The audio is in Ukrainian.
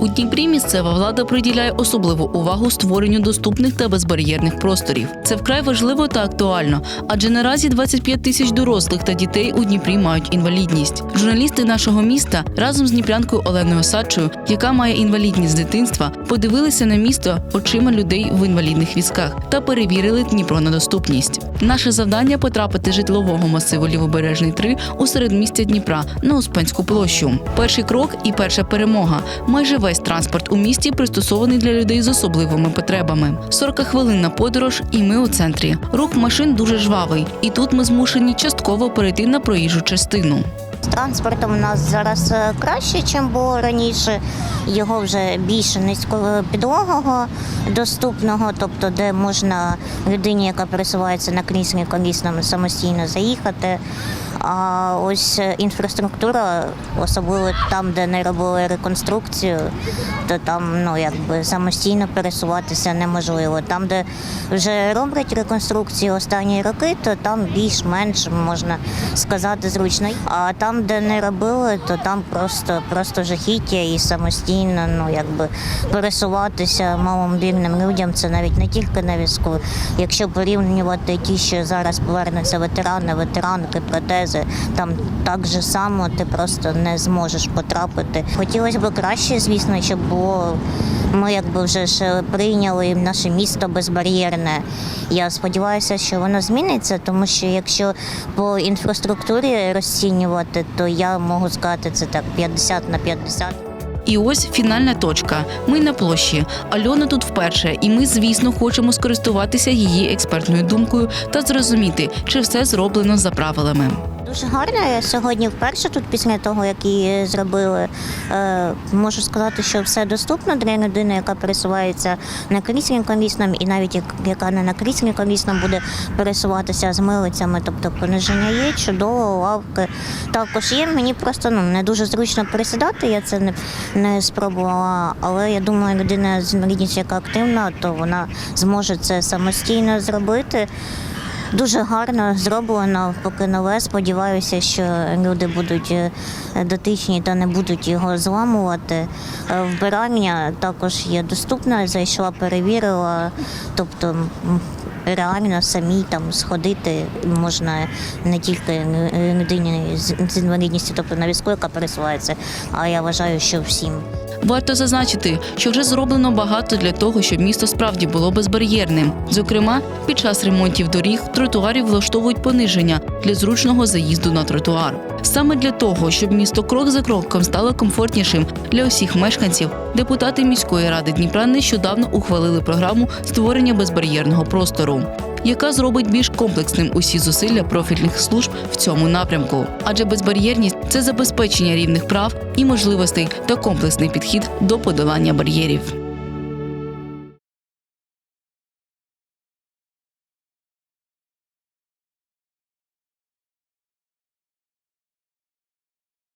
У Дніпрі місцева влада приділяє особливу увагу створенню доступних та безбар'єрних просторів. Це вкрай важливо та актуально, адже наразі 25 тисяч дорослих та дітей у Дніпрі мають інвалідність. Журналісти нашого міста разом з дніпрянкою Оленою Садчою, яка має інвалідність з дитинства, подивилися на місто очима людей в інвалідних візках та перевірили Дніпро на доступність. Наше завдання потрапити житлового масиву Лівобережний 3 у середмістя Дніпра на Успенську площу. Перший крок і перша перемога. Майже весь транспорт у місті пристосований для людей з особливими потребами. 40 хвилин на подорож, і ми у центрі. Рух машин дуже жвавий, і тут ми змушені частково перейти на проїжджу частину. З транспортом у нас зараз е, краще, ніж було раніше. Його вже більше низькопідлогого доступного, тобто де можна людині, яка пересувається на кріслі колісному, самостійно заїхати. А ось е, інфраструктура, особливо там, де не робили реконструкцію, то там ну якби самостійно пересуватися неможливо. Там, де вже роблять реконструкцію останні роки, то там більш-менш можна сказати зручно. А там, де не робили, то там просто просто жахіття і самостійно, ну якби пересуватися маломобільним людям. Це навіть не тільки на візку. Якщо порівнювати ті, що зараз повернуться ветерани, ветеранки, протези, там так же само ти просто не зможеш потрапити. Хотілося б краще, звісно, щоб було. Ми якби вже ж прийняли наше місто безбар'єрне. Я сподіваюся, що воно зміниться, тому що якщо по інфраструктурі розцінювати, то я можу сказати це так 50 на 50. І ось фінальна точка. Ми на площі. Альона тут вперше, і ми, звісно, хочемо скористуватися її експертною думкою та зрозуміти, чи все зроблено за правилами. Дуже гарно. Я сьогодні вперше тут після того, як її зробили. Е, можу сказати, що все доступно для людини, яка пересувається на кріслі колісному, і навіть яка не на кріслі колісному буде пересуватися з милицями, тобто пониження є, чудово, лавки також є. Мені просто ну не дуже зручно пересідати. Я це не, не спробувала. Але я думаю, людина з інвалідністю, яка активна, то вона зможе це самостійно зробити. Дуже гарно зроблено, поки нове. Сподіваюся, що люди будуть е, дотичні та не будуть його зламувати. Е, Вбирання також є доступне. Зайшла, перевірила. Тобто реально самі там сходити можна не тільки людині з інвалідністю, тобто на візку, яка пересувається, а я вважаю, що всім. Варто зазначити, що вже зроблено багато для того, щоб місто справді було безбар'єрним. Зокрема, під час ремонтів доріг тротуарів влаштовують пониження для зручного заїзду на тротуар. Саме для того, щоб місто крок за кроком стало комфортнішим для усіх мешканців, депутати міської ради Дніпра нещодавно ухвалили програму створення безбар'єрного простору. Яка зробить більш комплексним усі зусилля профільних служб в цьому напрямку? Адже безбар'єрність це забезпечення рівних прав і можливостей та комплексний підхід до подолання бар'єрів.